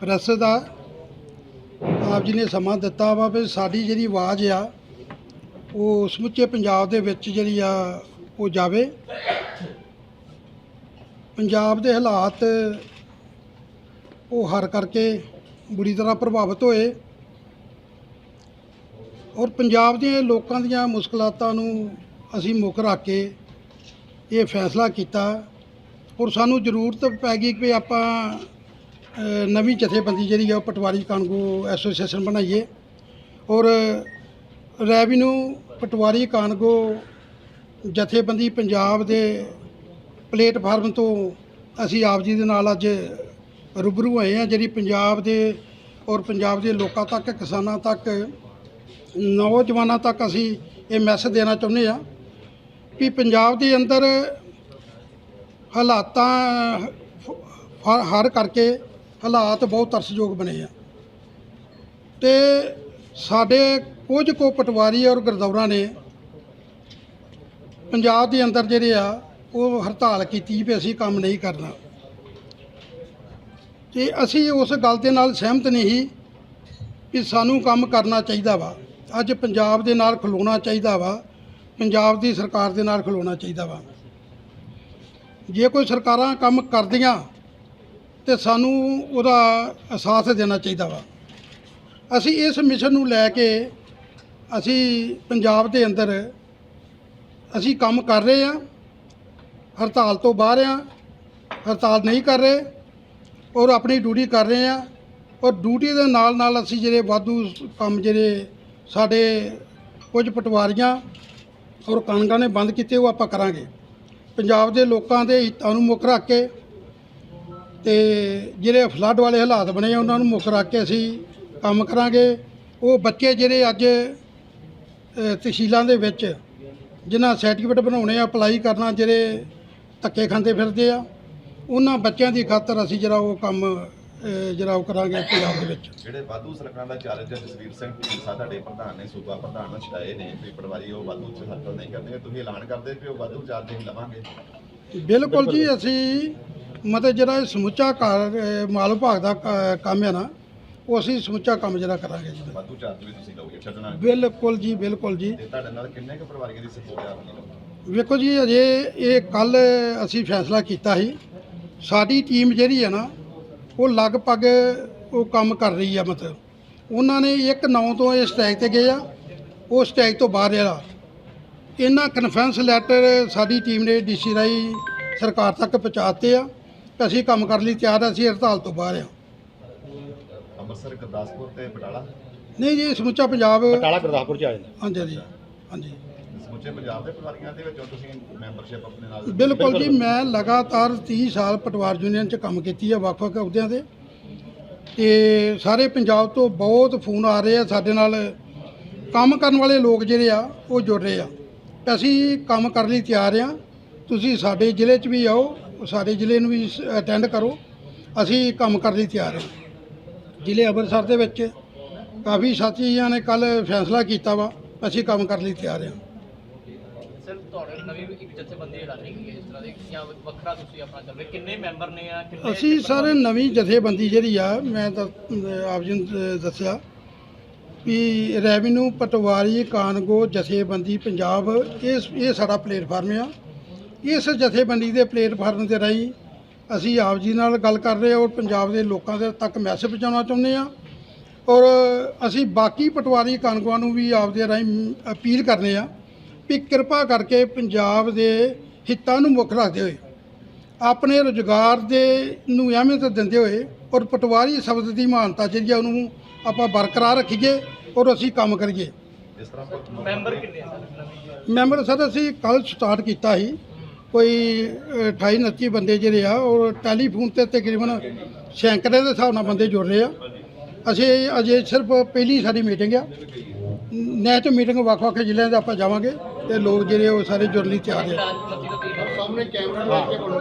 Press ਦਾ, ਆਪ ਜੀ ਨੇ ਸਮਾਂ ਦਿੱਤਾ ਵਾ ਵੀ ਸਾਡੀ ਜਿਹੜੀ ਆਵਾਜ਼ ਆ, ਉਹ ਸਮੁੱਚੇ ਪੰਜਾਬ ਦੇ ਵਿੱਚ ਜਿਹੜੀ ਆ, ਉਹ ਜਾਵੇ। ਪੰਜਾਬ ਦੇ ਹਾਲਾਤ ਉਹ ਹਰ ਕਰਕੇ ਬੁਰੀ ਤਰ੍ਹਾਂ ਪ੍ਰਭਾਵਿਤ ਹੋਏ। ਔਰ ਪੰਜਾਬ ਦੇ ਲੋਕਾਂ ਦੀਆਂ ਮੁਸ਼ਕਲਾਤਾਂ ਨੂੰ ਅਸੀਂ ਮੁੱਖ ਰੱਖ ਕੇ ਇਹ ਫੈਸਲਾ ਕੀਤਾ। ਔਰ ਸਾਨੂੰ ਜ਼ਰੂਰਤ ਪੈ ਗਈ ਕਿ ਆਪਾਂ ਨਵੀਂ ਜਥੇਬੰਦੀ ਜਿਹੜੀ ਆ ਉਹ ਪਟਵਾਰੀ ਕਾਨਗੋ ਐਸੋਸੀਏਸ਼ਨ ਬਣਾਈਏ ਔਰ ਰੈਵਨਿਊ ਪਟਵਾਰੀ ਕਾਨਗੋ ਜਥੇਬੰਦੀ ਪੰਜਾਬ ਦੇ ਪਲੇਟਫਾਰਮ ਤੋਂ ਅਸੀਂ ਆਪ ਜੀ ਦੇ ਨਾਲ ਅੱਜ ਰੂਬਰੂ ਹੋਏ ਹਾਂ ਜਿਹੜੀ ਪੰਜਾਬ ਦੇ ਔਰ ਪੰਜਾਬ ਦੇ ਲੋਕਾਂ ਤੱਕ, ਕਿਸਾਨਾਂ ਤੱਕ, ਨੌਜਵਾਨਾਂ ਤੱਕ ਅਸੀਂ ਇਹ ਮੈਸੇਜ ਦੇਣਾ ਚਾਹੁੰਦੇ ਆ ਵੀ ਪੰਜਾਬ ਦੇ ਅੰਦਰ ਹਾਲਾਤਾਂ ਹ- ਹਰ ਕਰਕੇ ਹਾਲਾਤ ਬਹੁਤ ਤਰਸਯੋਗ ਬਣੇ ਆ। ਤੇ ਸਾਡੇ ਕੁਝ ਕੋ ਪਟਵਾਰੀ ਔਰ ਗਰਦੌਰਾਂ ਨੇ ਪੰਜਾਬ ਦੇ ਅੰਦਰ ਜਿਹੜੇ ਆ, ਉਹ ਹੜਤਾਲ ਕੀਤੀ ਵੀ ਅਸੀਂ ਕੰਮ ਨਹੀਂ ਕਰਨਾ। ਤੇ ਅਸੀਂ ਉਸ ਗੱਲ ਦੇ ਨਾਲ ਸਹਿਮਤ ਨਹੀਂ ਸੀ ਵੀ ਸਾਨੂੰ ਕੰਮ ਕਰਨਾ ਚਾਹੀਦਾ ਵਾ। ਅੱਜ ਪੰਜਾਬ ਦੇ ਨਾਲ ਖਲੋਣਾ ਚਾਹੀਦਾ ਵਾ। ਪੰਜਾਬ ਦੀ ਸਰਕਾਰ ਦੇ ਨਾਲ ਖਲੋਣਾ ਚਾਹੀਦਾ ਵਾ। ਜੇ ਕੋਈ ਸਰਕਾਰਾਂ ਕੰਮ ਕਰਦੀਆਂ ਤੇ ਸਾਨੂੰ ਉਹਦਾ ਅਹਿਸਾਸ ਦੇਣਾ ਚਾਹੀਦਾ ਵਾ। ਅਸੀਂ ਇਸ ਮਿਸ਼ਨ ਨੂੰ ਲੈ ਕੇ ਅਸੀਂ ਪੰਜਾਬ ਦੇ ਅੰਦਰ ਅਸੀਂ ਕੰਮ ਕਰ ਰਹੇ ਹਾਂ, ਹੜਤਾਲ ਤੋਂ ਬਾਹਰ ਹਾਂ, ਹੜਤਾਲ ਨਹੀਂ ਕਰ ਰਹੇ ਔਰ ਆਪਣੀ ਡਿਊਟੀ ਕਰ ਰਹੇ ਹਾਂ ਔਰ ਡਿਊਟੀ ਦੇ ਨਾਲ ਨਾਲ ਅਸੀਂ ਜਿਹੜੇ ਵਾਧੂ ਕੰਮ ਜਿਹੜੇ ਸਾਡੇ ਕੁਝ ਪਟਵਾਰੀਆਂ ਔਰ ਕਾਨੂੰਨਾਂ ਨੇ ਬੰਦ ਕੀਤੇ ਉਹ ਆਪਾਂ ਕਰਾਂਗੇ। ਪੰਜਾਬ ਦੇ ਲੋਕਾਂ ਦੇ ਹਿੱਤਾਂ ਨੂੰ ਮੁੱਖ ਰੱਖ ਕੇ ਤੇ ਜਿਹੜੇ ਫਲੱਡ ਵਾਲੇ ਹਾਲਾਤ ਬਣੇ ਆ ਉਹਨਾਂ ਨੂੰ ਮੁੱਖ ਰੱਖ ਕੇ ਅਸੀਂ ਕੰਮ ਕਰਾਂਗੇ। ਉਹ ਬੱਚੇ ਜਿਹੜੇ ਅੱਜ ਤਹਿਸੀਲਾਂ ਦੇ ਵਿੱਚ ਜਿਨ੍ਹਾਂ ਸਰਟੀਫਿਕੇਟ ਬਣਾਉਣੇ ਆ ਅਪਲਾਈ ਕਰਨਾ ਜਿਹੜੇ ਧੱਕੇ ਖਾਂਦੇ ਫਿਰਦੇ ਆ ਉਹਨਾਂ ਬੱਚਿਆਂ ਦੀ ਖਾਤਰ ਅਸੀਂ ਜਿਹੜਾ ਉਹ ਕੰਮ ਜਿਹੜਾ ਉਹ ਕਰਾਂਗੇ ਪੰਜਾਬ ਦੇ ਵਿੱਚ। ਜਿਹੜੇ ਵਾਧੂ ਸੜਕਾਂ ਦਾ ਚਾਰਜ ਜਸਵੀਰ ਸਿੰਘ ਢੀਂਡਸਾ ਤੁਹਾਡੇ ਪ੍ਰਧਾਨ ਨੇ ਸੂਬਾ ਪ੍ਰਧਾਨ ਨੂੰ ਛਡਾਏ ਨੇ ਵੀ ਪਟਵਾਰੀ ਉਹ ਵਾਧੂ ਚ ਹੱਲ ਨਹੀਂ ਕਰਦੇ ਤੁਸੀਂ ਐਲਾਨ ਕਰਦੇ ਕਿ ਉਹ ਵਾਧੂ ਚਾਰਜ ਅਸੀਂ ਲਵਾਂਗੇ? ਬਿਲਕੁਲ ਜੀ ਅਸੀਂ ਮਤਲਬ ਜਿਹੜਾ ਇਹ ਸਮੁੱਚਾ ਕਾਰ ਮਾਲ ਵਿਭਾਗ ਦਾ ਕ- ਕੰਮ ਹੈ ਨਾ ਉਹ ਅਸੀਂ ਸਮੁੱਚਾ ਕੰਮ ਜਿਹੜਾ ਕਰਾਂਗੇ ਜੀ। ਵਾਧੂ ਚਾਰਜ ਵੀ ਤੁਸੀਂ ਲਓਗੇ ਛੱਡਣਾ ਨਹੀਂ। ਬਿਲਕੁਲ ਜੀ ਬਿਲਕੁਲ ਜੀ। ਤੇ ਤੁਹਾਡੇ ਨਾਲ ਕਿੰਨੇ ਕੁ ਪਰਿਵਾਰੀਆਂ ਦੀ ਸਪੋਰਟ ਆ ਆਪਣੀ ਵੇਖੋ ਜੀ ਅਜੇ ਇਹ ਕੱਲ ਅਸੀਂ ਫੈਸਲਾ ਕੀਤਾ ਸੀ। ਸਾਡੀ ਟੀਮ ਜਿਹੜੀ ਹੈ ਨਾ ਉਹ ਲਗਭਗ ਉਹ ਕੰਮ ਕਰ ਰਹੀ ਆ ਮਤਲਬ। ਉਹਨਾਂ ਨੇ ਇੱਕ ਨੌ ਤੋਂ ਇਹ ਸਟ੍ਰਾਈਕ ਤੇ ਗਏ ਆ ਉਹ ਸਟ੍ਰਾਈਕ ਤੋਂ ਬਾਹਰ ਆ ਇਹਨਾਂ ਕਨਫਰੈਂਸ ਲੈਟਰ ਸਾਡੀ ਟੀਮ ਨੇ ਡੀਸੀ ਰਾਈ ਸਰਕਾਰ ਤੱਕ ਪਹੁੰਚਾਤੇ ਆ। ਅਸੀਂ ਕੰਮ ਕਰਨ ਲਈ ਤਿਆਰ ਆ ਅਸੀਂ ਹੜਤਾਲ ਤੋਂ ਬਾਹਰ ਆ ਅੰਮ੍ਰਿਤਸਰ ਗੁਰਦਾਸਪੁਰ ਤੇ ਬਟਾਲਾ ਨਹੀਂ ਜੀ ਸਮੁੱਚਾ ਪੰਜਾਬ ਬਟਾਲਾ ਗੁਰਦਾਸਪੁਰ ਚ ਆ ਜਾਂਦਾ। ਹਾਂਜੀ ਜੀ ਹਾਂਜੀ। ਸਮੁੱਚੇ ਪੰਜਾਬ ਦੇ ਪਰਿਵਾਰੀਆਂ ਦੇ ਵਿੱਚੋਂ ਤੁਸੀਂ ਮੈਂਬਰਸ਼ਿਪ ਆਪਣੇ ਨਾਲ ਬਿਲਕੁਲ ਜੀ ਮੈਂ ਲਗਾਤਾਰ 30 ਸਾਲ ਪਟਵਾਰ ਯੂਨੀਅਨ 'ਚ ਕੰਮ ਕੀਤੀ ਆ ਵੱਖ-ਵੱਖ ਅਹੁਦਿਆਂ ਦੇ ਤੇ ਸਾਰੇ ਪੰਜਾਬ ਤੋਂ ਬਹੁਤ ਫੋਨ ਆ ਰਹੇ ਆ ਸਾਡੇ ਨਾਲ ਕੰਮ ਕਰਨ ਵਾਲੇ ਲੋਕ ਜਿਹੜੇ ਆ ਉਹ ਜੁੜ ਰਹੇ ਆ। ਅਸੀਂ ਕੰਮ ਕਰਨ ਲਈ ਤਿਆਰ ਆ। ਤੁਸੀਂ ਸਾਡੇ ਜ਼ਿਲ੍ਹੇ 'ਚ ਵੀ ਆਓ ਸਾਡੇ ਜ਼ਿਲ੍ਹੇ ਨੂੰ ਵੀ ਅਟੈਂਡ ਕਰੋ। ਅਸੀਂ ਕੰਮ ਕਰਨ ਲਈ ਤਿਆਰ ਹਾਂ। ਜ਼ਿਲ੍ਹੇ ਅੰਮ੍ਰਿਤਸਰ ਦੇ ਵਿੱਚ ਕਾਫੀ ਸਾਥੀਆਂ ਨੇ ਕੱਲ ਫੈਸਲਾ ਕੀਤਾ ਵਾ ਅਸੀਂ ਕੰਮ ਕਰਨ ਲਈ ਤਿਆਰ ਹਾਂ। ਸਰ ਤੁਹਾਡੇ ਨਵੀਂ ਇੱਕ ਜਥੇਬੰਦੀ ਐਲਾਨੀ ਗਈ ਹੈ ਇਸ ਤਰ੍ਹਾਂ ਦੀ ਜਾਂ ਵੱਖਰਾ ਤੁਸੀਂ ਆਪਣਾ ਚੱਲ ਰਹੇ ਕਿੰਨੇ ਮੈਂਬਰ ਨੇ ਆ ਕਿੰਨੇ ਅਸੀਂ ਸਰ ਨਵੀਂ ਜਥੇਬੰਦੀ ਜਿਹੜੀ ਆ ਮੈਂ ਤਾਂ ਆਪ ਜੀ ਨੂੰ ਦੱਸਿਆ ਵੀ ਰੈਵਨਿਊ ਪਟਵਾਰੀ ਕਾਨਗੋ ਜਥੇਬੰਦੀ ਪੰਜਾਬ ਇਸ ਇਹ ਸਾਡਾ ਪਲੇਟਫਾਰਮ ਆ। ਇਸ ਜਥੇਬੰਦੀ ਦੇ ਪਲੇਟਫਾਰਮ ਦੇ ਰਾਹੀਂ। ਅਸੀਂ ਆਪ ਜੀ ਨਾਲ ਗੱਲ ਕਰ ਰਹੇ ਹਾਂ ਔਰ ਪੰਜਾਬ ਦੇ ਲੋਕਾਂ ਦੇ ਤੱਕ ਮੈਸੇਜ ਪਹੁੰਚਾਉਣਾ ਚਾਹੁੰਦੇ ਆ ਔਰ ਅਸੀਂ ਬਾਕੀ ਪਟਵਾਰੀ ਕਾਨਗੋਆਂ ਨੂੰ ਵੀ ਆਪ ਦੇ ਰਾਹੀਂ ਅਪੀਲ ਕਰਨੇ ਆ ਵੀ ਕਿਰਪਾ ਕਰਕੇ ਪੰਜਾਬ ਦੇ ਹਿੱਤਾਂ ਨੂੰ ਮੁੱਖ ਰੱਖਦੇ ਹੋਏ ਆਪਣੇ ਰੁਜ਼ਗਾਰ ਦੇ ਨੂੰ ਅਹਿਮੀਅਤ ਦਿੰਦੇ ਹੋਏ ਔਰ ਪਟਵਾਰੀ ਸ਼ਬਦ ਦੀ ਮਾਨਤਾ ਜਿਹੜੀ ਆ ਉਹਨੂੰ ਆਪਾਂ ਬਰਕਰਾਰ ਰੱਖੀਏ ਔਰ ਅਸੀਂ ਕੰਮ ਕਰੀਏ। ਇਸ ਤਰ੍ਹਾਂ ਮੈਂਬਰ ਕਿੰਨੇ ਆ? ਸਰ ਨਵੀਂ ਮੈਂਬਰ ਸਰ ਅਸੀਂ ਕੱਲ ਸਟਾਰਟ ਕੀਤਾ ਸੀ। ਕੋਈ ਅ, 28 29 ਬੰਦੇ ਜਿਹੜੇ ਆ ਉਹ ਟੈਲੀਫੋਨ ਤੇ ਤਕਰੀਬਨ ਸੈਂਕੜੇ ਦੇ ਹਿਸਾਬ ਨਾਲ ਬੰਦੇ ਜੁੜ ਰਹੇ ਆ। ਅਸੀਂ ਅਜੇ ਸਿਰਫ ਪਹਿਲੀ ਸਾਡੀ ਮੀਟਿੰਗ ਆ। ਨੈਕਸਟ ਮੀਟਿੰਗ ਵੱਖ-ਵੱਖ ਜ਼ਿਲ੍ਹਿਆਂ ਦੇ ਆਪਾਂ ਜਾਵਾਂਗੇ ਤੇ ਲੋਕ ਜਿਹੜੇ ਉਹ ਸਾਰੇ ਜੁੜਨ ਲਈ ਤਿਆਰ ਆ। ਸਾਹਮਣੇ ਕੈਮਰਾ ਲੈ ਕੇ ਬੋਲੋ।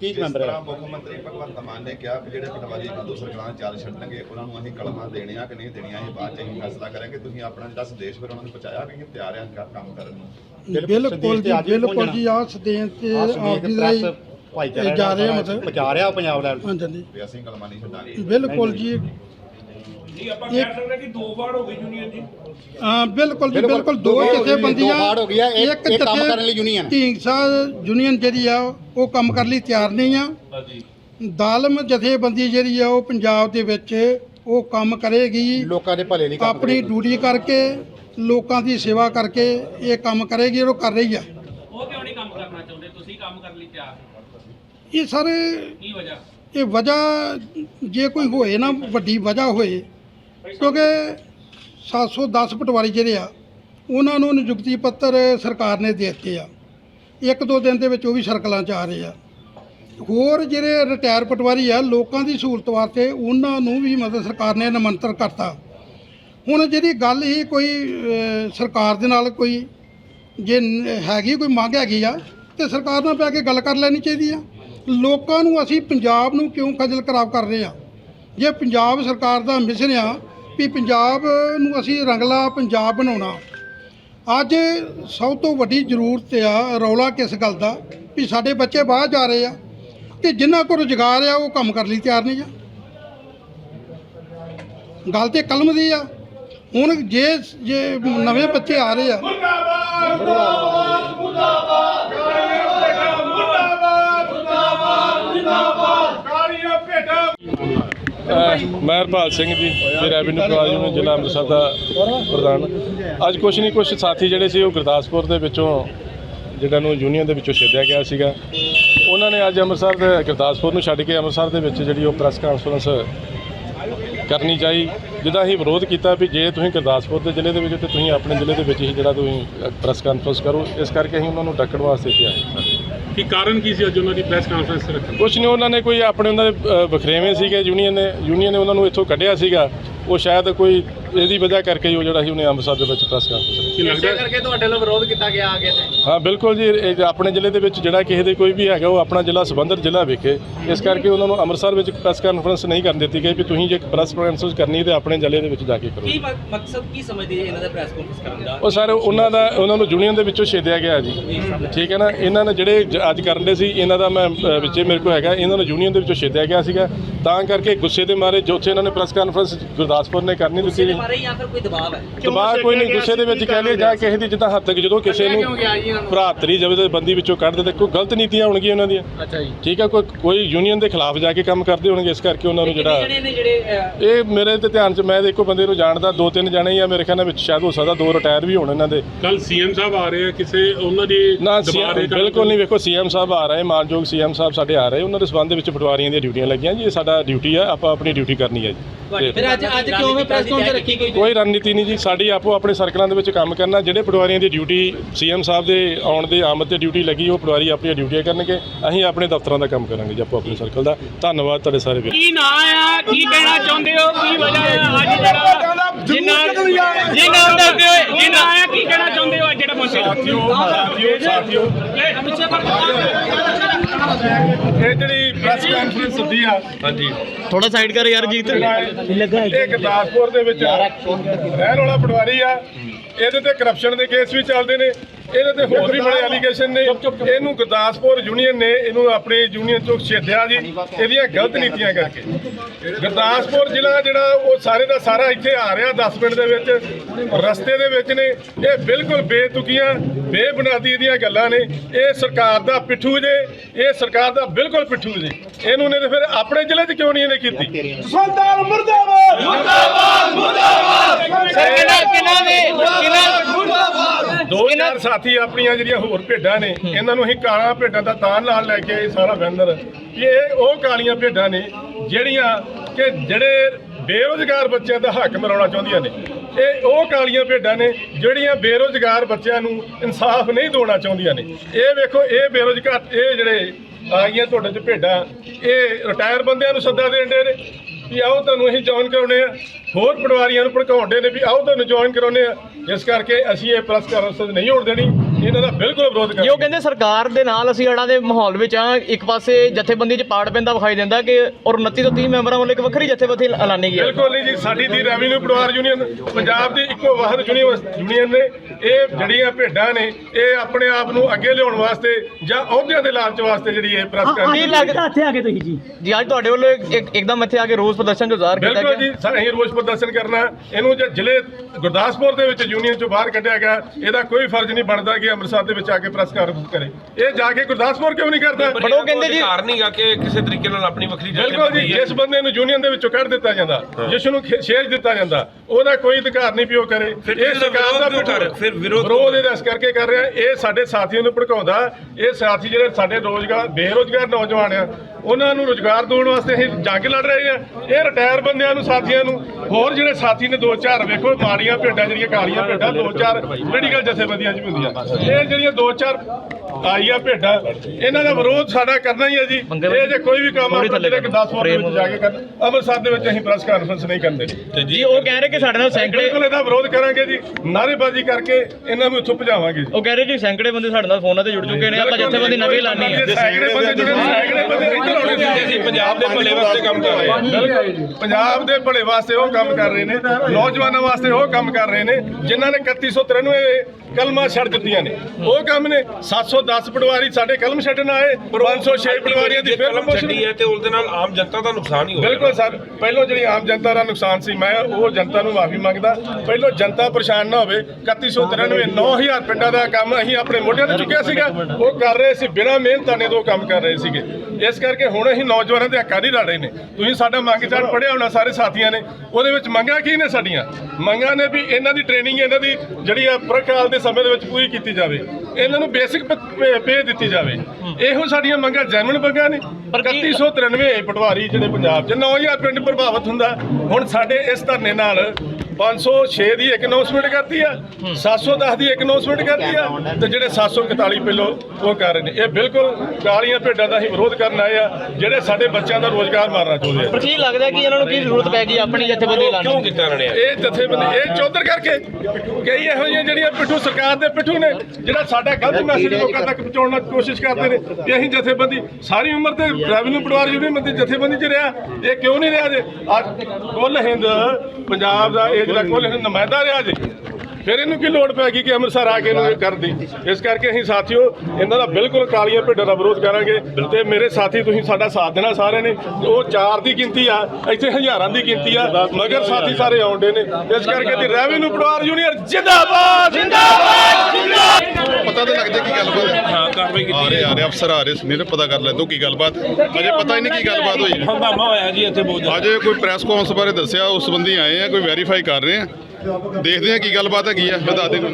30 ਜਿਸ ਮੈਂਬਰ ਤਰ੍ਹਾਂ ਆ ਮੁੱਖ ਮੰਤਰੀ ਭਗਵੰਤ ਮਾਨ ਨੇ ਕਿਹਾ ਕਿ ਜਿਹੜੇ ਪਟਵਾਰੀ ਵਾਧੂ ਸਰਕਾਰਾਂ ਚਾਰਜ ਛੱਡਣਗੇ ਉਹਨਾਂ ਨੂੰ ਅਸੀਂ ਕਲਮਾਂ ਦੇਣੀਆਂ ਕਿ ਨਹੀਂ ਦੇਣੀਆਂ ਇਹ ਬਾਅਦ ਚ ਅਸੀਂ ਫੈਸਲਾ ਕਰਾਂਗੇ ਤੁਸੀਂ ਆਪਣਾ ਜਿਹੜਾ ਸੰਦੇਸ਼ ਫਿਰ ਉਹਨਾਂ ਨੂੰ ਪਹੁੰਚਾਇਆ ਵੀ ਅਸੀਂ ਤਿਆਰ ਹਾਂ ਕ- ਕੰਮ ਕਰਨ ਨੂੰ। ਬਿਲਕੁਲ, ਬਿਲਕੁਲ ਸੰਦੇਸ਼ ਤੇ ਜੀ ਅੱਜ ਵੀ ਬਿਲਕੁਲ ਪਹੁੰਚਣਾ। ਜੀ ਆ ਸਦੇਸ਼ ਤੇ ਆਹ ਆਪ ਸਮੇਤ ਜੀ ਦਾ ਹੀ ਪ੍ਰੈਸ ਭਾਈਚਾਰਾ ਇਹ ਜਾ ਰਹੇ ਆ ਮਤਲਬ। ਪਹੁੰਚਾ ਰਿਹਾ ਪੰਜਾਬ ਲੈਵਲ ਹਾਂਜੀ ਹਾਂਜੀ। ਵੀ ਅਸੀਂ ਕਲਮਾ ਨਹੀਂ ਛੱਡਾਂਗੇ। ਬਿਲਕੁਲ ਜੀ ਨਹੀਂ ਆਪਾਂ ਕਹਿ ਸਕਦੇ ਕਿ ਦੋ ਵਾਰ ਹੋ ਗਈ ਯੂਨੀਅਨ ਜੀ। ਹਾਂ ਬਿਲਕੁਲ ਜੀ ਬਿਲਕੁਲ। ਦੋ ਜਥੇਬੰਦੀਆਂ ਦੋ ਵਾਰਡ ਹੋ ਗਈ ਆ, ਇਹ- ਇਹ ਕੰਮ ਜਥੇ- ਕਰਨ ਲਈ union ਹੈ। ਢੀਂਗਸਾ ਯੂਨੀਅਨ ਜਿਹੜੀ ਆ ਉਹ ਕੰਮ ਕਰਨ ਲਈ ਤਿਆਰ ਨਹੀਂ ਆ। ਹਾਂਜੀ। ਦਾਲਮ ਜਥੇਬੰਦੀ ਜਿਹੜੀ ਆ ਉਹ ਪੰਜਾਬ ਦੇ ਵਿੱਚ ਉਹ ਕੰਮ ਕਰੇਗੀ। ਲੋਕਾਂ ਦੇ ਭਲੇ ਲਈ ਕੰਮ ਆਪਣੀ ਕਰੇਗੀ। ਡਿਊਟੀ ਕਰਕੇ ਲੋਕਾਂ ਦੀ ਸੇਵਾ ਕਰਕੇ ਇਹ ਕੰਮ ਕਰੇਗੀ ਔਰ ਉਹ ਕਰ ਰਹੀ ਆ। ਉਹ ਕਿਉਂ ਨਹੀਂ ਕੰਮ ਕਰਨਾ ਚਾਹੁੰਦੇ? ਤੁਸੀਂ ਕੰਮ ਕਰਨ ਲਈ ਤਿਆਰ ਇਹ ਸਾਰੇ ਕੀ ਵਜ੍ਹਾ? ਇਹ ਵਜ੍ਹਾ ਜੇ ਕੋਈ ਹੋਏ ਨਾ ਵੱਡੀ ਵਜ੍ਹਾ ਹੋਏ ਕਿਉਂਕਿ 710 ਪਟਵਾਰੀ ਜਿਹੜੇ ਆ, ਉਹਨਾਂ ਨੂੰ ਨਿਯੁਕਤੀ ਪੱਤਰ ਸਰਕਾਰ ਨੇ ਦੇ ਦਿੱਤੇ ਆ। ਇੱਕ ਦੋ ਦਿਨ ਦੇ ਵਿੱਚ ਉਹ ਵੀ ਸਰਕਲਾਂ 'ਚ ਆ ਰਹੇ ਆ। ਹੋਰ ਜਿਹੜੇ ਰਿਟਾਇਰ ਪਟਵਾਰੀ ਆ, ਲੋਕਾਂ ਦੀ ਸਹੂਲਤ ਵਾਸਤੇ ਉਹਨਾਂ ਨੂੰ ਵੀ ਮਤਲਬ ਸਰਕਾਰ ਨੇ ਨਿਮੰਤਰ ਕਰਤਾ। ਹੁਣ ਜਿਹੜੀ ਗੱਲ ਹੀ ਕੋਈ ਸਰਕਾਰ ਦੇ ਨਾਲ ਕੋਈ, ਜੇ ਹੈਗੀ, ਕੋਈ ਮੰਗ ਹੈਗੀ ਆ, ਤੇ ਸਰਕਾਰ ਨਾਲ ਬੈ ਕੇ ਗੱਲ ਕਰ ਲੈਣੀ ਚਾਹੀਦੀ ਆ। ਲੋਕਾਂ ਨੂੰ ਅਸੀਂ ਪੰਜਾਬ ਨੂੰ ਕਿਉਂ ਖਜ਼ਲ ਖਰਾਬ ਕਰ ਰਹੇ ਆ? ਜੇ ਪੰਜਾਬ ਸਰਕਾਰ ਦਾ ਮਿਸ਼ਨ ਆ ਵੀ ਪੰਜਾਬ ਨੂੰ ਅਸੀਂ ਰੰਗਲਾ ਪੰਜਾਬ ਬਣਾਉਣਾ। ਅੱਜ ਸਭ ਤੋਂ ਵੱਡੀ ਜ਼ਰੂਰਤ ਆ ਰੌਲਾ ਕਿਸ ਗੱਲ ਦਾ? ਵੀ ਸਾਡੇ ਬੱਚੇ ਬਾਹਰ ਜਾ ਰਹੇ ਆ ਤੇ ਜਿੰਨਾ ਕੋਲ ਰੁਜ਼ਗਾਰ ਆ, ਉਹ ਕੰਮ ਕਰਨ ਲਈ ਤਿਆਰ ਨਹੀਂ ਆ। ਗੱਲ ਤੇ ਕਲਮ ਦੀ ਆ। ਹੁਣ ਜੇ ਜੇ ਨਵੇਂ ਬੱਚੇ ਆ ਰਹੇ ਆ। ਅਹ ਮੈਂ ਹਰਪਾਲ ਸਿੰਘ ਜੀ ਤੇ ਰੈਵਨਿਊ ਪ੍ਰਾਜ ਨੂੰ ਜ਼ਿਲ੍ਹਾ ਅੰਮ੍ਰਿਤਸਰ ਦਾ ਪ੍ਰਧਾਨ। ਅੱਜ ਕੁਛ ਨਹੀਂ, ਕੁਛ ਸਾਥੀ ਜਿਹੜੇ ਸੀ ਉਹ ਗੁਰਦਾਸਪੁਰ ਦੇ ਵਿੱਚੋਂ ਜਿਹੜਾ ਨੂੰ ਯੂਨੀਅਨ ਦੇ ਵਿੱਚੋਂ ਛੱਡਿਆ ਗਿਆ ਸੀਗਾ। ਉਹਨਾਂ ਨੇ ਅੱਜ ਅੰਮ੍ਰਿਤਸਰ ਦੇ, ਗੁਰਦਾਸਪੁਰ ਨੂੰ ਛੱਡ ਕੇ ਅੰਮ੍ਰਿਤਸਰ ਦੇ ਵਿੱਚ ਜਿਹੜੀ ਉਹ ਪ੍ਰੈਸ ਕਾਨਫਰੰਸ ਕਰਨੀ ਚਾਹੀ। ਜਿਹਦਾ ਅਸੀਂ ਵਿਰੋਧ ਕੀਤਾ ਵੀ ਜੇ ਤੁਸੀਂ ਗੁਰਦਾਸਪੁਰ ਦੇ ਜ਼ਿਲ੍ਹੇ ਦੇ ਵਿੱਚ, ਤੇ ਤੁਸੀਂ ਆਪਣੇ ਜ਼ਿਲ੍ਹੇ ਦੇ ਵਿੱਚ ਹੀ ਜਿਹੜਾ ਤੁਸੀਂ ਪ੍ਰੈਸ ਕਾਨਫਰੰਸ ਕਰੋ। ਇਸ ਕਰਕੇ ਅਸੀਂ ਉਹਨਾਂ ਨੂੰ ਡੱਕਣ ਵਾਸਤੇ ਕਿਹਾ। ਕੀ ਕਾਰਨ ਕੀ ਸੀ ਅੱਜ ਉਹਨਾਂ ਦੀ ਪ੍ਰੈਸ ਕਾਨਫਰੰਸ ਰੱਖਣ ਕੁਛ ਨਹੀਂ ਉਹਨਾਂ ਨੇ ਕੋਈ ਆਪਣੇ ਉਹਨਾਂ ਦੇ ਅ, ਵਖਰੇਵੇਂ ਸੀਗੇ ਯੂਨੀਅਨ ਨੇ ਯੂਨੀਅਨ ਨੇ ਉਹਨਾਂ ਨੂੰ ਇੱਥੋਂ ਕੱਢਿਆ ਸੀਗਾ। ਉਹ ਸ਼ਾਇਦ ਕੋਈ ਇਹਦੀ ਵਜ੍ਹਾ ਕਰਕੇ ਹੀ ਉਹ ਜਿਹੜਾ ਸੀ ਉਹਨੇ ਅੰਮ੍ਰਿਤਸਰ ਦੇ ਵਿੱਚ ਪ੍ਰੈਸ ਕਾਨਫਰੰਸ ਕੀ ਇਸੇ ਲੱਗਦਾ? ਕਰਕੇ ਤੁਹਾਡੇ ਵੱਲੋਂ ਵਿਰੋਧ ਕੀਤਾ ਗਿਆ ਆਗੇ ਤੇ? ਹਾਂ ਬਿਲਕੁਲ ਜੀ। ਇਹ ਆਪਣੇ ਜ਼ਿਲ੍ਹੇ ਦੇ ਵਿੱਚ ਜਿਹੜਾ ਕਿਸੇ ਦੇ ਕੋਈ ਵੀ ਹੈਗਾ ਉਹ ਆਪਣਾ ਜ਼ਿਲ੍ਹਾ ਸੰਬੰਧਿਤ ਜ਼ਿਲ੍ਹਾ ਵੇਖੇ। ਇਸ ਕਰਕੇ ਉਹਨਾਂ ਨੂੰ ਅੰਮ੍ਰਿਤਸਰ ਵਿੱਚ ਪ੍ਰੈਸ ਕਾਨਫਰੰਸ ਨਹੀਂ ਕਰਨ ਦਿੱਤੀ ਗਈ ਵੀ ਤੁਸੀਂ ਜੇ ਪ੍ਰੈਸ ਕਾਨਫਰੰਸ ਕਰਨੀ ਤੇ ਆਪਣੇ ਜ਼ਿਲ੍ਹੇ ਦੇ ਵਿੱਚ ਜਾ ਕੇ ਕਰੋ। ਕੀ ਮਕਸਦ ਕੀ ਸਮਝਦੇ ਇਹਨਾਂ ਦਾ ਪ੍ਰੈਸ ਕਾਨਫਰੰਸ ਕਰਨ ਦਾ? ਉਹ ਸਾਰੇ ਉਹਨਾਂ ਦਾ ਉਹਨਾਂ ਨੂੰ ਯੂਨੀਅਨ ਦੇ ਵਿੱਚੋਂ ਛੇਦਿਆ ਗਿਆ ਜੀ। ਠੀਕ ਹੈ ਨਾ? ਇਹਨਾਂ ਨੇ ਜਿਹੜੇ ਅੱਜ ਕਰਨ ਦੇ ਸੀ ਇਹਨਾਂ ਦਾ ਮੈਂ ਵਿੱਚੇ ਮੇਰੇ ਕੋਲ ਹੈਗਾ। ਇਹਨਾਂ ਨੂੰ ਯੂਨੀਅਨ ਦੇ ਵਿੱਚੋਂ ਛੇਦਿਆ ਗਿਆ ਸੀਗਾ। ਤਾਂ ਕਰਕੇ ਗੁੱਸੇ ਦੇ ਮਾਰੇ ਜੋ ਉੱਥੇ ਇਹਨਾਂ ਨੇ ਪ੍ਰੈਸ ਕਾਨਫਰੰਸ ਗੁਰਦਾਸਪੁਰ ਨੇ ਕਰਨੀ ਦਿੱਤੀ। ਦੇ ਮਾਰੇ ਜਾਂ ਫਿਰ ਕੋਈ ਦਬਾਅ ਹੈ? ਦਬਾਅ ਕੋਈ ਨਹੀਂ ਗੁੱਸੇ ਦੇ ਵਿੱਚ ਕਹਿ ਲਿਆ ਜਾਂ ਕਿਸੇ ਦੀ ਜਿੱਦਾਂ ਹੱਦ ਤੱਕ ਜਦੋਂ ਕਿਸੇ ਨੂੰ ਭਰਾਤਰੀ ਜਬਰਦਸਤੀ ਵਿੱਚੋਂ ਕੱਢ ਦਿੱਤੇ ਕੋਈ ਗਲਤ ਨੀਤੀਆਂ ਹੋਣਗੀਆਂ ਉਹਨਾਂ ਦੀਆਂ। ਅੱਛਾ ਜੀ। ਠੀਕ ਹੈ ਕੋਈ ਕੋਈ ਯੂਨੀਅਨ ਦੇ ਖਿਲਾਫ ਜਾ ਕੇ ਕੰਮ ਕਰਦੇ ਹੋਣਗੇ ਇਸ ਕਰਕੇ ਉਹਨਾਂ ਨੂੰ ਜਿਹੜਾ ਇਹ ਮੇਰੇ ਤੇ ਧਿਆਨ 'ਚ ਮੈਂ ਇੱਕੋ ਬੰਦੇ ਨੂੰ ਜਾਣਦਾ ਦੋ ਤਿੰਨ ਜਣੇ ਹੀ ਆ ਮੇਰੇ ਖਿਆਲ ਨਾਲ ਵਿੱਚ ਸ਼ਾਇਦ ਹੋ ਸਕਦਾ ਦੋ ਰਿਟਾਇਰ ਵੀ ਹੋਣ ਇਹਨਾਂ ਦੇ। ਕੱਲ ਸੀਐਮ ਸਾਹਿਬ ਆ ਰਹੇ ਆ ਕਿਸੇ ਉਹਨਾਂ ਦੀ ਨਾ ਦਬਾਅ ਬਿਲਕੁਲ ਨਹੀਂ ਵੇਖੋ ਸੀਐਮ ਸਾਹਿਬ ਆ ਰਹੇ ਮਾਨਯੋਗ ਸੀਐਮ ਸਾਹਿਬ ਸਾਡੇ ਆ ਰਹੇ ਉਹਨਾਂ ਦੇ ਸਬੰਧ ਵਿੱਚ ਪਟਵਾਰੀਆਂ ਦੀਆਂ ਡਿਊਟੀਆਂ ਲੱਗੀਆਂ ਜੀ ਇਹ ਸਾਡਾ ਡਿਊਟੀ ਆ ਆਪਾਂ ਆਪਣੀ ਡਿਊਟੀ ਕਰਨੀ ਹੈ ਜੀ। ਫਿਰ ਅੱਜ ਅੱਜ ਕਿਉਂ ਮੈਂ ਪ੍ਰੈਸ ਕਾਨਫਰੰਸ ਕੋਈ ਕੋਈ ਰਣਨੀਤੀ ਨਹੀਂ ਜੀ। ਸਾਡੀ ਆਪੋ ਆਪਣੇ ਸਰਕਲਾਂ ਦੇ ਵਿੱਚ ਕੰਮ ਕਰਨਾ। ਜਿਹੜੇ ਪਟਵਾਰੀਆਂ ਦੀ ਡਿਊਟੀ ਸੀਐਮ ਸਾਹਿਬ ਦੇ ਆਉਣ ਦੇ ਆਮਦ ਤੇ ਡਿਊਟੀ ਲੱਗੀ ਉਹ ਪਟਵਾਰੀ ਆਪਣੀਆਂ ਡਿਊਟੀਆਂ ਕਰਨਗੇ। ਅਸੀਂ ਆਪਣੇ ਦਫ਼ਤਰਾਂ ਦਾ ਕੰਮ ਕਰਾਂਗੇ ਜੀ ਆਪੋ ਆਪਣੇ ਸਰਕਲ ਦਾ। ਧੰਨਵਾਦ ਤੁਹਾਡੇ ਸਾਰੇ ਵੀਰ। ਕੀ ਨਾਂ ਆ ਕੀ ਕਹਿਣਾ ਚਾਹੁੰਦੇ ਹੋ? ਕੀ ਵਜ੍ਹਾ ਹੈ ਅੱਜ ਜਿਹੜਾ ਜਿੰਨਾ ਜਿੰਨਾ ਦੱਸਦੇ ਆ ਕੀ ਕਹਿਣਾ ਚਾਹੁੰਦੇ ਹੋ ਅੱਜ ਜਿਹੜਾ ਪਹੁੰਚੇ ਸਾਥੀਓ ਸਾਥੀਓ ਇਹ ਜਿਹੜੀ ਪ੍ਰੈਸ ਕਾਨਫਰੰਸ ਹੁੰਦੀ ਆ ਹਾਂਜੀ। ਥੋੜਾ ਸਾਈਡ ਕਰ ਯਾਰ ਜੀਤ। ਇਹ ਗੁਰਦਾਸਪੁਰ ਦੇ ਵਿੱਚ ਰਹਿਣ ਵਾਲਾ ਪਟਵਾਰੀ ਆ ਇਹਦੇ ਤੇ ਕਰਪਸ਼ਨ ਦੇ ਕੇਸ ਵੀ ਚੱਲਦੇ ਨੇ। ਇਹਦੇ ਤੇ ਹੋਰ ਵੀ ਬੜੇ ਐਲੀਗੇਸ਼ਨ ਨੇ। ਇਹਨੂੰ ਗੁਰਦਾਸਪੁਰ ਯੂਨੀਅਨ ਨੇ ਇਹਨੂੰ ਆਪਣੀ ਯੂਨੀਅਨ ਚੋਂ ਛੇਦਿਆ ਜੀ। ਇਹਦੀਆਂ ਗਲਤ ਨੀਤੀਆਂ ਕਰਕੇ। ਗੁਰਦਾਸਪੁਰ ਜ਼ਿਲ੍ਹਾ ਜਿਹੜਾ ਉਹ ਸਾਰੇ ਦਾ ਸਾਰਾ ਇੱਥੇ ਆ ਰਿਹਾ 10 ਮਿੰਟ ਦੇ ਵਿੱਚ। ਰਸਤੇ ਦੇ ਵਿੱਚ ਨੇ। ਇਹ ਬਿਲਕੁਲ ਬੇਤੁਕੀਆਂ ਬੇਬੁਨਿਆਦੀ ਦੀਆਂ ਗੱਲਾਂ ਨੇ। ਇਹ ਸਰਕਾਰ ਦਾ ਪਿੱਠੂ ਜੇ। ਇਹ ਸਰਕਾਰ ਦਾ ਬਿਲਕੁਲ ਪਿੱਠੂ ਜੇ। ਇਹਨੂੰ ਨੇ ਤੇ ਫਿਰ ਆਪਣੇ ਜ਼ਿਲ੍ਹੇ 'ਚ ਕਿਉਂ ਨਹੀਂ ਇਹਨੇ ਕੀਤੀ? ਸਰ ਕਿਹਨਾਂ ਕਿਹਨਾਂ ਦੇ ਕਿਹਨਾਂ ਦੋ ਚਾਰ ਸਾਥੀ ਆਪਣੀਆਂ ਜਿਹੜੀਆਂ ਹੋਰ ਭੇਡਾਂ ਨੇ ਇਹਨਾਂ ਨੂੰ ਅਸੀਂ ਕਾਲਾ ਭੇਡਾਂ ਦਾ ਤਾਂ ਨਾਲ ਲੈ ਕੇ ਆਏ ਸਾਰਾ ਬੈਨਰ ਇਹ ਉਹ ਕਾਲੀਆਂ ਭੇਡਾਂ ਨੇ ਜਿਹੜੀਆਂ ਕਿ ਜਿਹੜੇ ਬੇਰੋਜ਼ਗਾਰ ਬੱਚਿਆਂ ਦਾ ਹੱਕ ਮਰਾਉਣਾ ਚਾਹੁੰਦੀਆਂ ਨੇ। ਇਹ ਉਹ ਕਾਲੀਆਂ ਭੇਡਾਂ ਨੇ ਜਿਹੜੀਆਂ ਬੇਰੋਜ਼ਗਾਰ ਬੱਚਿਆਂ ਨੂੰ ਇਨਸਾਫ ਨਹੀਂ ਦਿਵਾਉਣਾ ਚਾਹੁੰਦੀਆਂ ਨੇ। ਇਹ ਵੇਖੋ ਇਹ ਬੇਰੋਜ਼ਗਾਰ ਇਹ ਜਿਹੜੇ ਆਈਆਂ ਤੁਹਾਡੇ ਚ ਭੇਡਾਂ ਇਹ ਰਿਟਾਇਰ ਬੰਦਿਆਂ ਨੂੰ ਸੱਦਾ ਦੇਣ ਦੇ ਨੇ ਵੀ ਆਓ ਤੁਹਾਨੂੰ ਅਸੀਂ ਜੁਆਇਨ ਕਰਾਉਣੇ ਆ ਹੋਰ ਪਟਵਾਰੀਆਂ ਨੂੰ ਭੜਕਾਉਂਦੇ ਨੇ ਵੀ ਆਓ ਤੁਹਾਨੂੰ ਜੁਆਇਨ ਕਰਾਉਣੇ ਆ ਇਸ ਕਰਕੇ ਅਸੀਂ ਇਹ ਪ੍ਰੈਸ ਕਾਨਫਰੰਸ ਨਹੀਂ ਹੋਣ ਦੇਣੀ। ਇਹਨਾਂ ਦਾ ਬਿਲਕੁਲ ਵਿਰੋਧ ਜੇ ਕਰਾਂਗੇ ਉਹ ਕਹਿੰਦੇ ਸਰਕਾਰ ਦੇ ਨਾਲ ਅਸੀਂ ਅੜਾਂ ਦੇ ਮਾਹੌਲ ਵਿੱਚ ਆ ਇੱਕ ਪਾਸੇ ਜਥੇਬੰਦੀ 'ਚ ਪਾੜ ਪੈਂਦਾ ਵਿਖਾਈ ਦਿੰਦਾ ਕਿ ਔਰ 29 ਤੋਂ 30 ਮੈਂਬਰਾਂ ਵੱਲੋਂ ਇੱਕ ਵੱਖਰੀ ਜਥੇਬੰਦੀ ਐਲਾਨੀ ਗਈ ਹੈ। ਬਿਲਕੁਲ ਨਹੀਂ ਜੀ ਸਾਡੀ ਦੀ ਰੈਵਨਿਊ ਪਟਵਾਰ ਯੂਨੀਅਨ ਪੰਜਾਬ ਦੀ ਇੱਕੋ ਵਾਹਦ ਯੂਨੀਅਨ ਨੇ ਇਹ ਜਿਹੜੀਆਂ ਭੇਡਾਂ ਨੇ ਇਹ ਆਪਣੇ ਆਪ ਨੂੰ ਅੱਗੇ ਲਿਆਉਣ ਵਾਸਤੇ ਜਾਂ ਅਹੁਦਿਆਂ ਦੇ ਲਾਲਚ ਵਾਸਤੇ ਜਿਹੜੀ ਇਹ ਪ੍ਰੈਸ ਕਰਦੀ ਲੱਗਦਾ ਇੱਥੇ ਆ ਕੇ ਤੁਸੀਂ ਜੀ। ਜੀ ਅੱਜ ਤੁਹਾਡੇ ਵੱਲੋਂ ਇੱਕ- ਇੱਕ ਇੱਕਦਮ ਇੱਥੇ ਆ ਕੇ ਰੋਸ ਪ੍ਰਦਰਸ਼ਨ ਜੋ ਜ਼ਾਹਰ ਕੀਤਾ ਬਿਲਕੁਲ ਜੀ ਸਾ- ਅਸੀਂ ਰੋਸ ਪ੍ਰਦਰਸ਼ਨ ਕਰਨਾ ਹੈ। ਇਹਨੂੰ ਜੇ ਜ਼ਿਲ੍ਹੇ ਗੁਰਦਾਸਪੁਰ ਦੇ ਵਿੱਚ ਯੂਨੀਅਨ ਚੋਂ ਬਾਹਰ ਕੱਢਿਆ ਗਿਆ ਇਹਦਾ ਕੋਈ ਫਰਜ਼ ਨਹੀਂ ਬਣਦਾ ਕਿ ਅੰਮ੍ਰਿਤਸਰ ਦੇ ਵਿੱਚ ਆ ਕੇ ਪ੍ਰੈਸ ਕਾਨਫਰੰਸ ਕਰੇ। ਇਹ ਜਾ ਕੇ ਗੁਰਦਾਸਪੁਰ ਕਿਉਂ ਨਹੀਂ ਕਰਦਾ? ਬਟ ਉਹ ਕਹਿੰਦੇ ਜੀ ਅਧਿਕਾਰ ਨਹੀਂਗਾ ਕਿ ਕਿਸੇ ਤਰੀਕੇ ਨਾਲ ਆਪਣੀ ਵੱਖਰੀ ਬਿਲਕੁਲ ਜੀ ਜਿਸ ਬੰਦੇ ਨੂੰ ਯੂਨੀਅਨ ਦੇ ਵਿੱਚੋਂ ਕੱਢ ਦਿੱਤਾ ਜਾਂਦਾ ਜਿਸ ਨੂੰ ਛੇਜ ਦਿੱਤਾ ਜਾਂਦਾ ਉਹਦਾ ਕੋਈ ਅਧਿਕਾਰ ਨਹੀਂ ਪਿਓ ਕਰੇ। ਇਹ ਸਰਕਾਰ ਦਾ ਵਿਰੋਧ ਫਿਰ ਵਿਰੋਧ ਵਿਰੋਧ ਇਹਦਾ ਇਸ ਕਰਕੇ ਕਰ ਰਿਹਾ ਇਹ ਸਾਡੇ ਸਾਥੀਆਂ ਨੂੰ ਭੜਕਾਉਂਦਾ ਇਹ ਸਾਥੀ ਜਿਹੜੇ ਸਾਡੇ ਰੋਜ਼ਗਾਰ ਬੇਰੋਜ਼ਗਾਰ ਨੌਜਵਾਨ ਆ ਉਹਨਾਂ ਨੂੰ ਰੋਜ਼ਗਾਰ ਦੇਣ ਵਾਸਤੇ ਅਸੀਂ ਜੰਗ ਲੜ ਰਹੇ ਆ। ਇਹ ਰਿਟਾਇਰ ਬੰਦਿਆਂ ਨੂੰ ਸਾਥੀਆਂ ਨੂੰ ਹੋਰ ਜਿਹੜੇ ਸਾਥੀ ਨੇ ਦੋ ਚਾਰ ਵੇਖੋ ਮਾੜੀਆਂ ਭੇਡਾਂ ਜਿਹੜੀਆਂ ਕਾਲੀਆਂ ਭੇਡਾਂ ਦੋ ਚਾਰ ਮੈਡੀਕਲ ਜਥੇਬੰਦੀਆਂ ਚ ਵੀ ਹੁੰਦੀਆਂ। ਇਹ ਜਿਹੜੀਆਂ ਦੋ ਚਾਰ ਆਈਆਂ ਭੇਡਾਂ ਇਹਨਾਂ ਦਾ ਵਿਰੋਧ ਸਾਡਾ ਕਰਨਾ ਹੀ ਹੈ ਜੀ। ਇਹ ਜੇ ਕੋਈ ਵੀ ਕੰਮ ਆਪਾਂ ਜਿਹੜੇ ਕਿ 10 ਦੇ ਵਿੱਚ ਜਾ ਕੇ ਕਰਨ ਅੰਮ੍ਰਿਤਸਰ ਦੇ ਵਿੱਚ ਅਸੀਂ ਪ੍ਰੈਸ ਕਾਨਫਰੰਸ ਨਹੀਂ ਕਰਦੇ। ਜੀ ਉਹ ਕਹਿ ਰਹੇ ਕਿ ਸਾਡੇ ਨਾਲ ਸੈਂਕੜੇ ਬਿਲਕੁਲ ਇਹਦਾ ਵਿਰੋਧ ਕਰਾਂਗੇ ਜੀ। ਨਾਅਰੇਬਾਜ਼ੀ ਕਰਕੇ ਇਹਨਾਂ ਨੂੰ ਇੱਥੋਂ ਭਜਾਵਾਂਗੇ ਉਹ ਕਹਿ ਰਹੇ ਜੀ ਸੈਂਕੜੇ ਬੰਦੇ ਸਾਡੇ ਨਾਲ ਫੋਨਾਂ ਤੇ ਜੁੜ ਚੁੱਕੇ ਨੇ ਆਪਾਂ ਜਥੇਬੰਦੀ ਨਵੀਂ ਲਾਣੀ ਹੈ। ਸੈਂਕੜੇ ਬੰਦੇ ਜਿਹੜੇ ਸੈਂਕੜੇ ਬੰਦੇ ਇੱਧਰ ਆਉਣੇ ਸੀ ਪੰਜਾਬ ਦੇ ਭਲੇ ਵਾਸਤੇ ਕੰਮ ਕਰ ਰਹੇ ਪੰਜਾਬ ਦੇ ਭਲੇ ਵਾਸਤੇ ਉਹ ਕੰਮ ਕਰ ਰਹੇ ਨੇ। ਨੌਜਵਾਨਾਂ ਵਾਸਤੇ ਉਹ ਕੰਮ ਕਰ ਰਹੇ ਨੇ ਜਿਨ੍ਹਾਂ ਨੇ 3193 ਕਲਮਾਂ ਛੱਡ ਦਿੱਤੀਆਂ ਨੇ। ਉਹ ਕੰਮ ਨੇ 710 ਪਟਵਾਰੀ ਸਾਡੇ ਕਲਮ ਛੱਡਣ ਆਏ 506 ਪਟਵਾਰੀਆਂ ਦੀ ਫਿਰ ਕਲਮ ਪ੍ਰਮੋਸ਼ਨ ਛੱਡੀ ਹੈ ਤੇ ਉਹਦੇ ਨਾਲ ਆਮ ਜਨਤਾ ਦਾ ਨੁਕਸਾਨ ਹੀ ਹੋਇਆ ਬਿਲਕੁਲ ਸਰ ਪਹਿਲੋਂ ਜਿਹੜੀ ਆਮ ਜਨਤਾ ਦਾ ਨੁਕਸਾਨ ਸੀ ਮੈਂ ਉਹ ਜਨਤਾ ਨੂੰ ਮਾਫੀ ਮੰਗਦਾ। ਪਹਿਲੋਂ ਜਨਤਾ ਪਰੇਸ਼ਾਨ ਨਾ ਹੋਵੇ 3193 9000 ਪਿੰਡਾਂ ਦਾ ਕੰਮ ਅਸੀਂ ਆਪਣੇ ਮੋਢਿਆਂ ਤੇ ਚੁੱਕਿਆ ਸੀਗਾ। ਉਹ ਕਰ ਰਹੇ ਸੀ ਬਿਨਾਂ ਮਿਹਨਤਾਂ ਤੋਂ ਕੰਮ ਕਰ ਰਹੇ ਸੀਗੇ। ਇਸ ਕਰਕੇ ਹੁਣ ਅਸੀਂ ਨੌਜਵਾਨਾਂ ਦੇ ਹੱਕਾਂ ਦੀ ਲੜ ਰਹੇ ਨੇ। ਤੁਸੀਂ ਸਾਡਾ ਮੰਗ ਚਾਰਟ ਪੜਿਆ ਹੋਣਾ ਸਾਰੇ ਸਾਥੀਆਂ ਨੇ। ਉਹਦੇ ਵਿੱਚ ਮੰਗਾਂ ਕੀ ਨੇ ਸਾਡੀਆਂ? ਮੰਗਾਂ ਨੇ ਵੀ ਇਹਨਾਂ ਦੀ ਟ੍ਰੇਨਿੰਗ ਇਹਨਾਂ ਦੀ ਜਿਹੜੀ ਆ ਪ੍ਰਕਾਲ ਦੇ ਸਮੇਂ ਦੇ ਵਿੱਚ ਪੂਰੀ ਕੀਤੀ ਜਾਵੇ। ਇਹਨਾਂ ਨੂੰ ਬੇਸਿਕ ਪੇ ਦਿੱਤੀ ਜਾਵੇ। ਇਹੋ ਸਾਡੀਆਂ ਮੰਗਾਂ ਜੈਨੂਇਨ ਮੰਗਾਂ ਨੇ। 3193 ਪਟਵਾਰੀ ਜਿਹੜੇ ਪੰਜਾਬ 'ਚ 9000 ਪਿੰਡ ਪ੍ਰਭਾਵਿਤ ਹੁੰਦਾ। ਹੁਣ ਸਾਡੇ ਇਸ ਧਰਨੇ ਨਾਲ 506 ਦੀ ਇੱਕ ਅਨਾਉਂਸਮੈਂਟ ਕਰਤੀ ਆ 710 ਦੀ ਇੱਕ ਅਨਾਉਂਸਮੈਂਟ ਕਰਤੀ ਆ ਤੇ ਜਿਹੜੇ 741 ਪਹਿਲੋਂ ਉਹ ਕਰ ਰਹੇ ਨੇ। ਇਹ ਬਿਲਕੁਲ ਕਾਲੀਆਂ ਭੇਡਾਂ ਦਾ ਹੀ ਵਿਰੋਧ ਕਰਨ ਆਏ ਆ ਜਿਹੜੇ ਸਾਡੇ ਬੱਚਿਆਂ ਦਾ ਰੋਜ਼ਗਾਰ ਮਾਰਨਾ ਚਾਹੁੰਦੇ ਆ। ਪਰ ਕੀ ਲੱਗਦਾ ਕਿ ਇਹਨਾਂ ਨੂੰ ਕੀ ਜ਼ਰੂਰਤ ਪੈ ਗਈ ਆਪਣੀ ਜਥੇਬੰਦੀ ਕਿਉਂ ਲਾਣੀ ਕੀਤਾ ਇਹਨਾਂ ਨੇ ਇਹ? ਇਹ ਜਥੇਬੰਦੀ ਇਹ ਚੌਧਰ ਕਰਕੇ। ਕਈ ਇਹੋ ਜਿਹੀਆਂ ਜਿਹੜੀਆਂ ਪਿੱਠੂ ਸਰਕਾਰ ਦੇ ਪਿੱਠੂ ਨੇ ਜਿਹੜਾ ਸਾਡਾ ਗਲਤ ਮੈਸੇਜ ਲੋਕਾਂ ਤੱਕ ਪਹੁੰਚਾਉਣ ਦੀ ਕੋਸ਼ਿਸ਼ ਕਰਦੇ ਨੇ ਕਿ ਅਸੀਂ ਜਥੇਬੰਦੀ। ਸਾਰੀ ਉਮਰ ਤੇ ਰੈਵਨਿਊ ਪਟਵਾਰ ਯੂਨੀਅਨ ਦੀ ਜਥੇਬੰਦੀ 'ਚ ਰਿਹਾ। ਇਹ ਕਿਉਂ ਨਹੀਂ ਰਿਹਾ ਜੇ ਅੱਜ ਕੁੱਲ ਹਿੰਦ ਪੰਜਾਬ ਦਾ ਇਹ ਜਿਹੜਾ ਕੁੱਲ? ਹਿੰਦ ਨੁਮਾਇੰਦਾ ਰਿਹਾ ਜੇ। ਫਿਰ ਇਹਨੂੰ ਕੀ ਲੋੜ ਪੈ ਗਈ ਕਿ ਅੰਮ੍ਰਿਤਸਰ ਆ ਕੇ ਇਹਨੂੰ ਇਹ ਕਰਦੀ ਇਸ ਕਰਕੇ ਅਸੀਂ ਸਾਥੀਓ ਇਹਨਾਂ ਦਾ ਬਿਲਕੁਲ ਕਾਲੀਆਂ ਭੇਡਾਂ ਦਾ ਵਿਰੋਧ ਕਰਾਂਗੇ ਤੇ ਮੇਰੇ ਸਾਥੀ ਤੁਸੀਂ ਸਾਡਾ ਸਾਥ ਦੇਣਾ ਸਾਰੇ ਨੇ। ਉਹ ਚਾਰ ਦੀ ਗਿਣਤੀ ਆ ਇੱਥੇ ਹਜ਼ਾਰਾਂ ਦੀ ਗਿਣਤੀ ਆ ਮਗਰ ਸਾਥੀ ਸਾਰੇ ਆਉਂਦੇ ਨੇ। ਇਸ ਕਰਕੇ ਦੀ ਰੈਵਨਿਊ ਪਟਵਾਰ ਯੂਨੀਅਨ ਜਿੰਦਾਬਾਦ! ਪਤਾ ਤਾਂ ਲੱਗ ਜਾ ਕੀ ਗੱਲਬਾਤ ਹੈ। ਹਾਂ ਕਾਰਵਾਈ ਆ ਕੀਤੀ ਰਹੇ ਆ ਰਹੇ ਅਫਸਰ ਆ ਰਹੇ ਪਤਾ ਕਰ ਲੈ ਤੂੰ ਕੀ ਗੱਲਬਾਤ ਅਜੇ ਪਤਾ ਹੀ ਨਹੀਂ ਕੀ ਗੱਲਬਾਤ ਹੋਈ। ਹੰਗਾਮਾ ਹੋਇਆ ਜੀ ਇੱਥੇ ਬਹੁਤ ਅਜੇ ਕੋਈ ਪ੍ਰੈਸ ਕਾਨਫਰੰਸ ਬਾਰੇ ਦੱਸਿਆ ਉਸ ਸੰਬੰਧੀ ਆਏ ਆ ਕੋਈ ਵੈਰੀਫਾਈ ਕਰ ਰਹੇ ਆ। ਦੇਖਦੇ ਆ ਕੀ ਗੱਲਬਾਤ ਹੈਗੀ ਆ ਮੈਂ ਦੱਸ ਦੇ